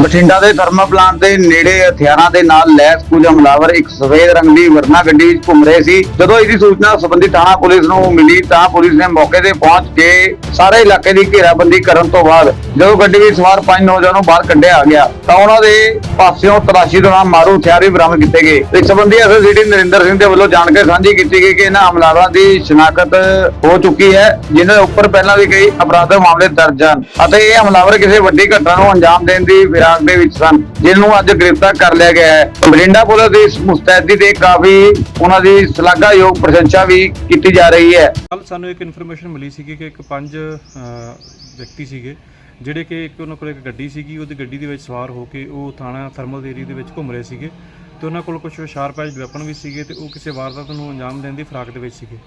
ਬਠਿੰਡਾ ਦੇ thermal plant ਦੇ ਨੇੜੇ ਹਥਿਆਰਾਂ ਦੇ ਨਾਲ ਲੈਸ ਕੁਝ ਹਮਲਾਵਰ ਇੱਕ ਸਫੇਦ ਰੰਗ ਦੀ ਵਰਨਾ ਗੱਡੀ ਵਿੱਚ ਘੁੰਮ ਰਹੇ ਸੀ। ਜਦੋਂ ਇਸ ਦੀ ਸੂਚਨਾ ਸੰਬੰਧੀ ਥਾਣਾ ਪੁਲਿਸ ਨੂੰ ਮਿਲੀ ਤਾਂ ਪੁਲਿਸ ਨੇ ਮੌਕੇ ਤੇ ਪਹੁੰਚ ਕੇ ਸਾਰੇ ਇਲਾਕੇ ਦੀ ਘੇਰਾਬੰਦੀ ਕਰਨ ਤੋਂ ਬਾਅਦ ਜਦੋਂ ਗੱਡੀ ਵਿੱਚ ਸਵਾਰ ਪੰਜ ਨੌਜਵਾਨਾਂ ਨੂੰ ਬਾਹਰ ਕੱਢਿਆ ਗਿਆ ਤਾਂ ਉਹਨਾਂ ਦੇ ਪਾਸਿਓਂ ਤਲਾਸ਼ੀ ਦੌਰਾਨ ਮਾਰੂ ਹਥਿਆਰ ਵੀ ਬਰਾਮਦ ਕੀਤੇ ਗਏ। ਇਸ ਸੰਬੰਧੀ ਐਸਐਸਸੀਟੀ ਨਰਿੰਦਰ ਸਿੰਘ ਦੇ ਵੱਲੋਂ ਜਾਣਕਾਰੀ ਸਾਂਝੀ ਕੀਤੀ ਗਈ ਕਿ ਇਹਨਾਂ ਹਮਲਾਵਰਾਂ ਦੀ ਸ਼ਨਾਖਤ ਹੋ ਚੁੱਕੀ ਹੈ, ਜਿਨ੍ਹਾਂ ਦੇ ਉੱਪਰ ਪਹਿਲਾਂ ਵੀ ਕਈ ਅਪਰਾਧਕ ਮਾਮਲੇ ਦਰਜ ਹਨ ਅਤੇ ਇਹ ਹਮਲਾਵਰ ਕਿਸੇ ਵੱਡੀ ਘਟਨਾ ਨੂੰ ਅੰਜਾਮ ਦੇਣ ਦੀ ਫਿਰਾਕ ਦੇ ਵਿੱਚ ਸਨ ਜਿਸ ਨੂੰ ਅੱਜ ਗ੍ਰਿਫਤਾਰ ਕਰ ਲਿਆ ਗਿਆ ਹੈ। ਬਠਿੰਡਾ ਪੁਲਿਸ ਦੀ ਇਸ ਮੁਸਤੈਦੀ ਤੇ ਕਾਫੀ ਉਹਨਾਂ ਦੀ ਸ਼ਲਾਘਾਯੋਗ ਪ੍ਰਸ਼ੰਸਾ ਵੀ ਕੀਤੀ ਜਾ ਰਹੀ ਹੈ। ਕੱਲ ਸਾਨੂੰ ਇੱਕ ਇਨਫੋਰਮੇਸ਼ਨ ਮਿਲੀ ਸੀਗੀ ਕਿ ਇੱਕ ਪੰਜ ਵਿਅਕਤੀ ਸੀਗੇ, ਜਿਹੜੇ ਕਿ ਇੱਕ ਉਹਨਾਂ ਕੋਲ ਇੱਕ ਗੱਡੀ ਸੀਗੀ, ਉਹਦੀ ਗੱਡੀ ਦੇ ਵਿੱਚ ਸਵਾਰ ਹੋ ਕੇ ਉਹ ਥਾਣਾ ਥਰਮਲ ਏਰੀਆ ਦੇ ਵਿੱਚ ਘੁੰਮ ਰਹੇ ਸੀਗੇ। ਤੇ ਉਹਨਾਂ ਕੋਲ ਕੁਝ ਸ਼ਾਰਪ ਐਜ ਵੈਪਨ ਵੀ ਸੀਗੇ ਤੇ ਉਹ ਕਿਸੇ ਵਾਰਦਾਤ ਨੂੰ ਅੰਜਾਮ ਦੇਣ ਦੀ ਫਰਾਕ ਦੇ ਵਿੱਚ ਸੀਗੇ।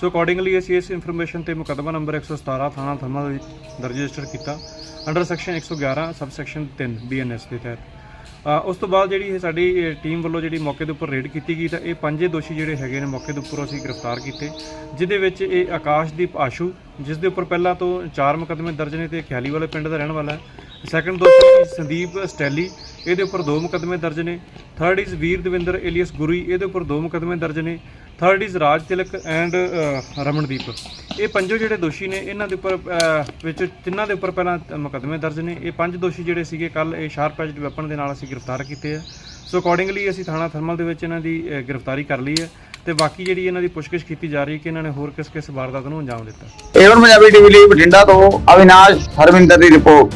ਸੋ ਅਕੋਰਡਿੰਗਲੀ ਅਸੀਂ ਇਸ ਇਨਫੋਰਮੇਸ਼ਨ ਤੇ ਮੁਕੱਦਮਾ ਨੰਬਰ 117 ਥਾਣਾ ਥਰਮਲ ਵਿੱਚ ਦਰਜ ਰਜਿਸਟਰ ਕੀਤਾ। Under section 111 sub section 3 BNS ਦੇ ਤਹਿਤ। ਉਸ ਤੋਂ ਬਾਅਦ ਜਿਹੜੀ ਇਹ ਸਾਡੀ ਟੀਮ ਵੱਲੋਂ ਜਿਹੜੀ ਮੌਕੇ ਦੇ ਉੱਪਰ ਰੇਡ ਕੀਤੀ ਗਈ ਤਾਂ ਇਹ ਪੰਜੇ ਦੋਸ਼ੀ ਜਿਹੜੇ ਹੈਗੇ ਨੇ ਮੌਕੇ ਦੇ ਉੱਪਰ ਅਸੀਂ ਗ੍ਰਿਫਤਾਰ ਕੀਤੇ, ਜਿਹਦੇ ਵਿੱਚ ਇਹ ਆਕਾਸ਼ਦੀਪ ਆਸ਼ੂ, ਜਿਸ ਦੇ ਉੱਪਰ ਪਹਿਲਾਂ ਤੋਂ ਚਾਰ ਮੁਕੱਦਮੇ ਦਰਜ ਨੇ ਤੇ ਖਿਆਲੀ ਵਾਲੇ ਪਿੰਡ ਦਾ ਰਹਿਣ ਵਾਲਾ ਹੈ। ਸੈਕੰਡ ਦੋਸ਼ੀ ਸੰਦੀਪ ਸਟੈਲੀ, ਇਹਦੇ ਉੱਪਰ ਦੋ ਮੁਕੱਦਮੇ ਦਰਜ ਨੇ। Third is Veer Davinder alias Guri ਇਹਦੇ ਉੱਪਰ ਦੋ ਮੁਕੱਦਮੇ ਦਰਜ ਨੇ। Third is Raj Tilak and Ramandeep. ਇਹ ਪੰਜੋ ਜਿਹੜੇ ਦੋਸ਼ੀ ਨੇ, ਇਹਨਾਂ ਦੇ ਉੱਪਰ ਵਿੱਚ ਤਿੰਨਾਂ ਦੇ ਉੱਪਰ ਪਹਿਲਾਂ ਮੁਕੱਦਮੇ ਦਰਜ ਨੇ। ਇਹ ਪੰਜ ਦੋਸ਼ੀ ਜਿਹੜੇ ਸੀਗੇ ਕੱਲ ਇਹ ਸ਼ਾਰਪ ਐਜਡ ਵੈਪਨ ਦੇ ਨਾਲ ਅਸੀਂ ਗ੍ਰਿਫਤਾਰ ਕੀਤੇ ਆ। ਸੋ ਅਕੋਰਡਿੰਗਲੀ ਅਸੀਂ ਥਾਣਾ ਥਰਮਲ ਦੇ ਵਿੱਚ ਇਹਨਾਂ ਦੀ ਗ੍ਰਿਫਤਾਰੀ ਕਰ ਲਈ ਹੈ। ਤੇ ਬਾਕੀ ਜਿਹੜੀ ਇਹਨਾਂ ਦੀ ਪੁੱਛਗਿੱਛ ਕੀਤੀ ਜਾ ਰਹੀ ਹੈ ਕਿ ਇਹਨਾਂ ਨੇ ਹੋਰ ਕਿਸ ਕਿਸ ਵਾਰਦਾਤ ਨੂੰ ਅੰਜਾਮ ਦਿੱਤਾ। ਏਵਨ ਪੰਜਾਬੀ ਟੀਵੀ ਲਈ ਬਠਿੰਡਾ ਤੋਂ ਅਵਿਨਾਸ਼ ਹਰਵਿੰਦਰ ਦੀ ਰਿਪੋਰਟ।